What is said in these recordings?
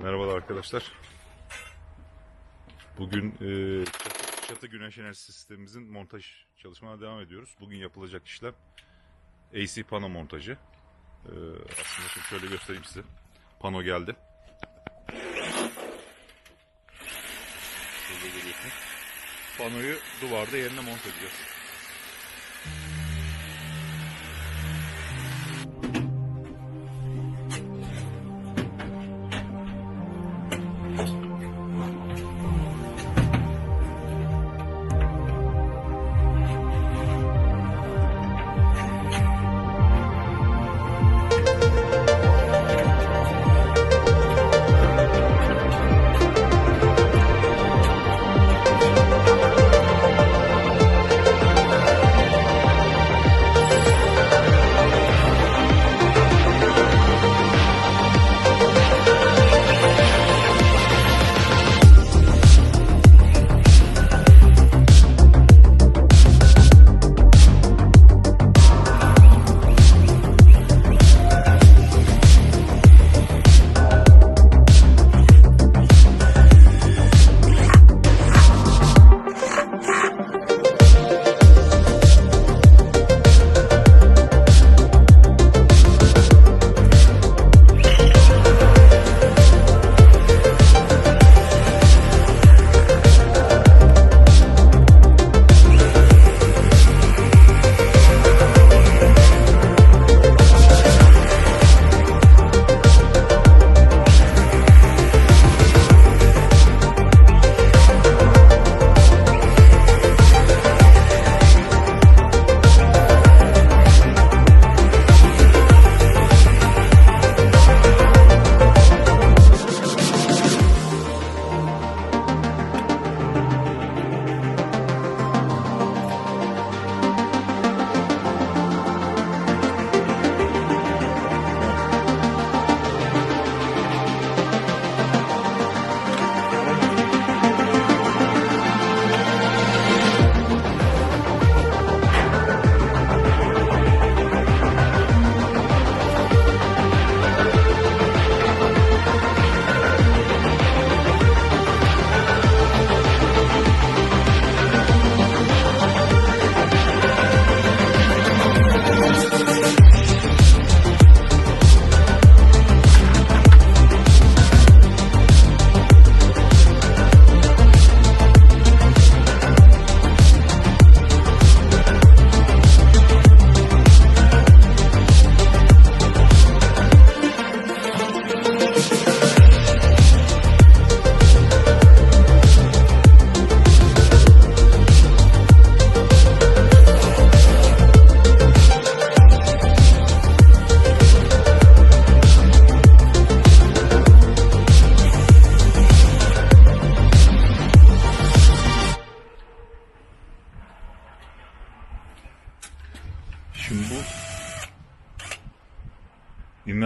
Merhabalar arkadaşlar. Bugün e, çatı, güneş enerji sistemimizin montaj çalışmalarına devam ediyoruz. Bugün yapılacak işlem AC pano montajı. E, aslında şimdi şöyle göstereyim size. Pano geldi. Panoyu duvarda yerine monte edeceğiz.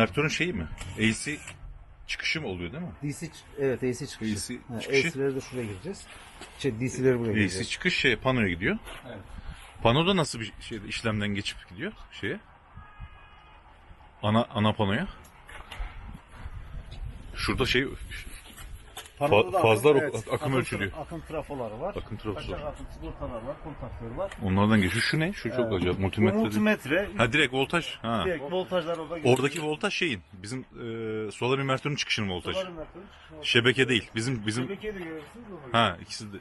İnvertörün şeyi mi? AC çıkışı mı oluyor değil mi? DC evet AC çıkışı. AC Ha, çıkışı. AC'leri de şuraya gireceğiz. Şey DC'leri buraya AC gireceğiz. çıkış şey panoya gidiyor. Evet. Panoda nasıl bir şey işlemden geçip gidiyor şeye? Ana ana panoya. Şurada şey Fa- fazla akım- ak- akım tra- ölçülüyor. Akım trafoları var. Akım trafosu var. Aşağı akım sigortalar var, kontaktör var. onlardan geçiyor. Şu ne? Şu çok Evet. acayip. Bu Multimetre. değil. multimetre. Ha direkt voltaj. Ha. Direkt voltajlar orada geçiyor. Oradaki voltaj şeyin bizim e, solar invertörün çıkışının voltajı. Solar invertörün çıkıyor. Şebeke değil. Bizim bizim Şebekeyi de görüyorsunuz. orada. Ha ikisi de.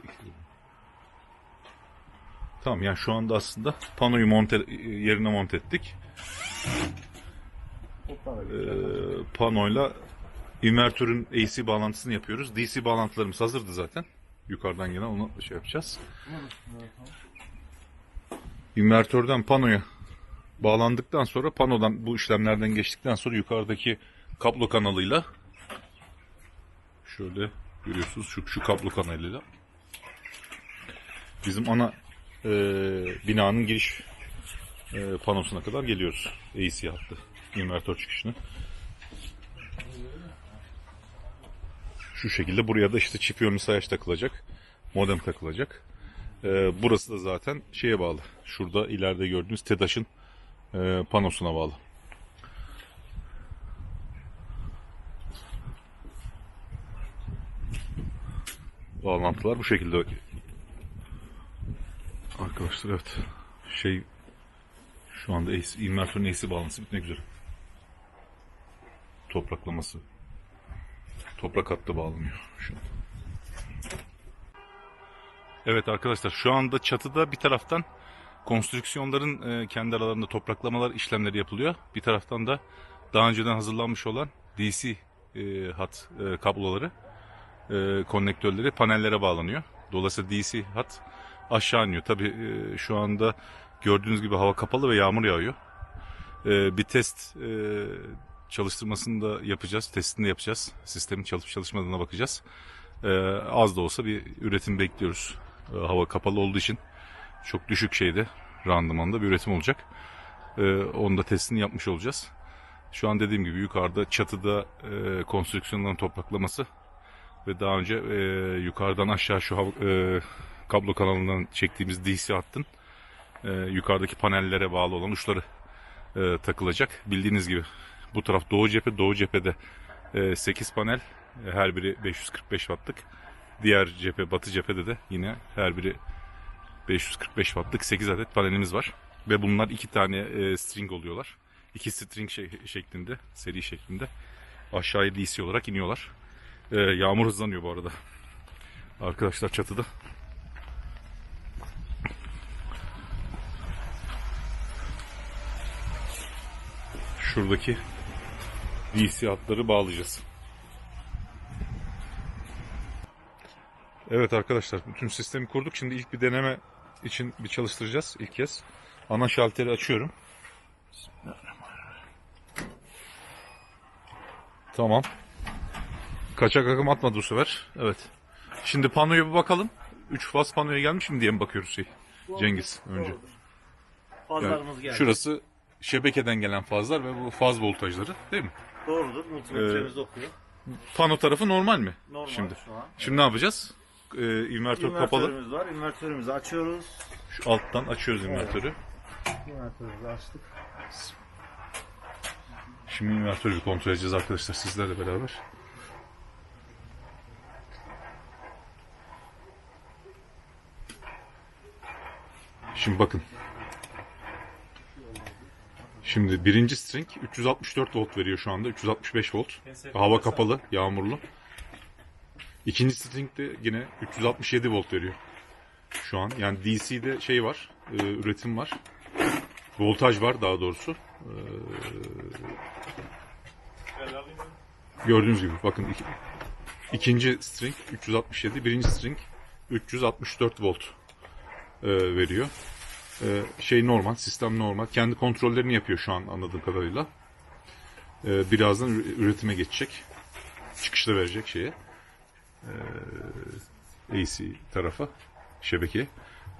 Tamam yani şu anda aslında panoyu monte yerine monte ettik. Ee, geçiyor. panoyla invertörün AC bağlantısını yapıyoruz. DC bağlantılarımız hazırdı zaten. Yukarıdan gelen onu şey yapacağız. İnvertörden panoya bağlandıktan sonra panodan bu işlemlerden geçtikten sonra yukarıdaki kablo kanalıyla şöyle görüyorsunuz şu, şu kablo kanalıyla bizim ana e, binanın giriş e, panosuna kadar geliyoruz. AC hattı. invertör çıkışını. Şu şekilde buraya da işte çift yönlü sayaç takılacak. Modem takılacak. Ee, burası da zaten şeye bağlı. Şurada ileride gördüğünüz TEDAŞ'ın e, panosuna bağlı. bağlantılar bu şekilde. Arkadaşlar evet. Şey şu anda AC, invertörün AC bağlantısı bitmek üzere. Topraklaması. Toprak hattı bağlanıyor şu an. Evet arkadaşlar şu anda çatıda bir taraftan konstrüksiyonların e, kendi aralarında topraklamalar işlemleri yapılıyor. Bir taraftan da daha önceden hazırlanmış olan DC e, hat e, kabloları, konnektörleri panellere bağlanıyor. Dolayısıyla DC hat aşağı iniyor. Tabi şu anda gördüğünüz gibi hava kapalı ve yağmur yağıyor. Bir test çalıştırmasını da yapacağız. Testini de yapacağız. Sistemin çalışıp çalışmadığına bakacağız. E, az da olsa bir üretim bekliyoruz. E, hava kapalı olduğu için çok düşük şeyde randımanda bir üretim olacak. E, onun da testini yapmış olacağız. Şu an dediğim gibi yukarıda çatıda e, konstrüksiyonların topraklaması ve daha önce e, yukarıdan aşağı şu hav- e, kablo kanalından çektiğimiz DC hattın e, yukarıdaki panellere bağlı olan uçları e, takılacak. Bildiğiniz gibi bu taraf doğu cephe, doğu cephede e, 8 panel, e, her biri 545 wattlık. Diğer cephe, batı cephede de yine her biri 545 wattlık 8 adet panelimiz var. Ve bunlar iki tane e, string oluyorlar. İki string şey- şeklinde, seri şeklinde aşağıya DC olarak iniyorlar. E, yağmur hızlanıyor bu arada. Arkadaşlar çatıda. Şuradaki DC hatları bağlayacağız. Evet arkadaşlar bütün sistemi kurduk. Şimdi ilk bir deneme için bir çalıştıracağız ilk kez. Ana şalteri açıyorum. Tamam. Kaçak akım atmadı bu sefer. Evet. Şimdi panoya bir bakalım. 3 faz panoya gelmiş mi diye mi bakıyoruz şey? Cengiz önce. Yani Fazlarımız geldi. şurası şebekeden gelen fazlar ve bu faz voltajları değil mi? Doğrudur. Multimetremiz okuyor. Pano tarafı normal mi? Normal Şimdi. şu an. Şimdi ne yapacağız? Ee, invertör kapalı. İnvertörümüz var. İnvertörümüzü açıyoruz. Şu alttan açıyoruz invertörü. İnvertörümüzü açtık. Şimdi invertörü bir kontrol edeceğiz arkadaşlar sizlerle beraber. Şimdi bakın. Şimdi birinci string 364 volt veriyor şu anda. 365 volt. Hava kapalı, yağmurlu. İkinci string de yine 367 volt veriyor. Şu an. Yani DC'de şey var, e, üretim var. Voltaj var daha doğrusu. Gördüğünüz gibi bakın iki, ikinci string 367, birinci string 364 volt e, veriyor. E, şey normal, sistem normal. Kendi kontrollerini yapıyor şu an anladığım kadarıyla. E, birazdan üretime geçecek. Çıkışta verecek şeye. E, AC tarafa, şebeke.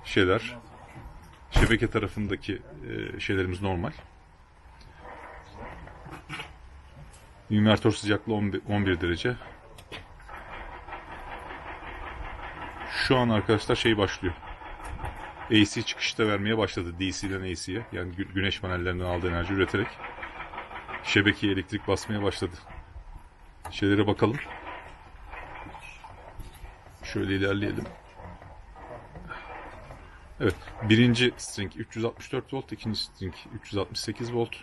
Şeyler, şebeke tarafındaki e, şeylerimiz normal. İnvertör sıcaklığı 11, 11 derece. Şu an arkadaşlar şey başlıyor. AC çıkışta vermeye başladı. DC'den AC'ye. Yani gü- güneş panellerinden aldığı enerji üreterek şebekeye elektrik basmaya başladı. Şeylere bakalım. Şöyle ilerleyelim. Evet. Birinci string 364 volt, ikinci string 368 volt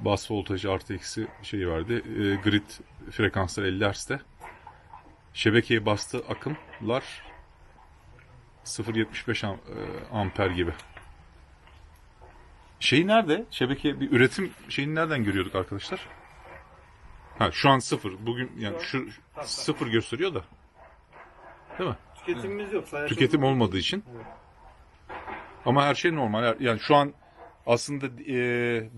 bas voltajı artı eksi şey verdi. E, grid frekansları 50 Hz'de. Şebekeye bastığı akımlar 0.75 am- e, amper gibi. Şey nerede? Şebeke bir üretim şeyini nereden görüyorduk arkadaşlar? Ha şu an sıfır. Bugün yani şu sıfır gösteriyor da. Değil mi? Tüketimimiz yok. Sadece Tüketim olmadığı için. Ama her şey normal. Yani şu an aslında e,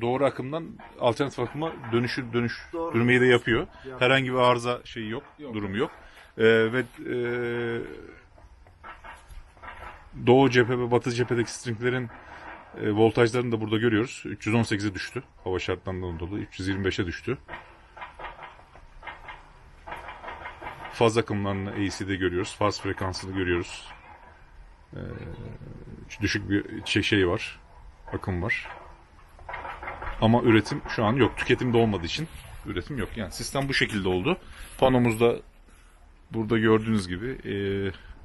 doğru akımdan alternatif akıma dönüşü dönüş Doğru. dönmeyi de yapıyor. Herhangi bir arıza şeyi yok, durumu yok. E, ve e, doğu cephe ve batı cephedeki stringlerin e, voltajlarını da burada görüyoruz. 318'e düştü. Hava şartlarından dolayı 325'e düştü. Faz akımlarını AC'de görüyoruz. Faz frekansını görüyoruz. Ee, düşük bir şey, şey var. Akım var. Ama üretim şu an yok. Tüketimde olmadığı için üretim yok. Yani sistem bu şekilde oldu. Panomuzda burada gördüğünüz gibi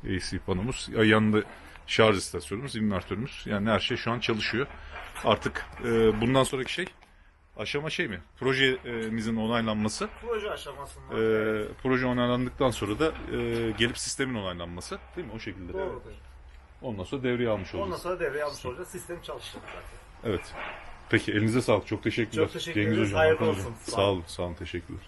e, AC panomuz, ya yanında şarj istasyonumuz, invertörümüz. Yani her şey şu an çalışıyor. Artık e, bundan sonraki şey aşama şey mi? Projemizin onaylanması. Proje aşamasında. E, proje onaylandıktan sonra da e, gelip sistemin onaylanması. Değil mi? O şekilde. Doğrudur. Ondan sonra devreye almış Ondan olacağız. sonra devreye almış olacağız. Sistem çalışacak zaten. Evet. Peki elinize sağlık. Çok teşekkürler. Çok teşekkür ederiz. Hayırlı Hocam. olsun. Sağ olun. Sağ olun. Teşekkürler.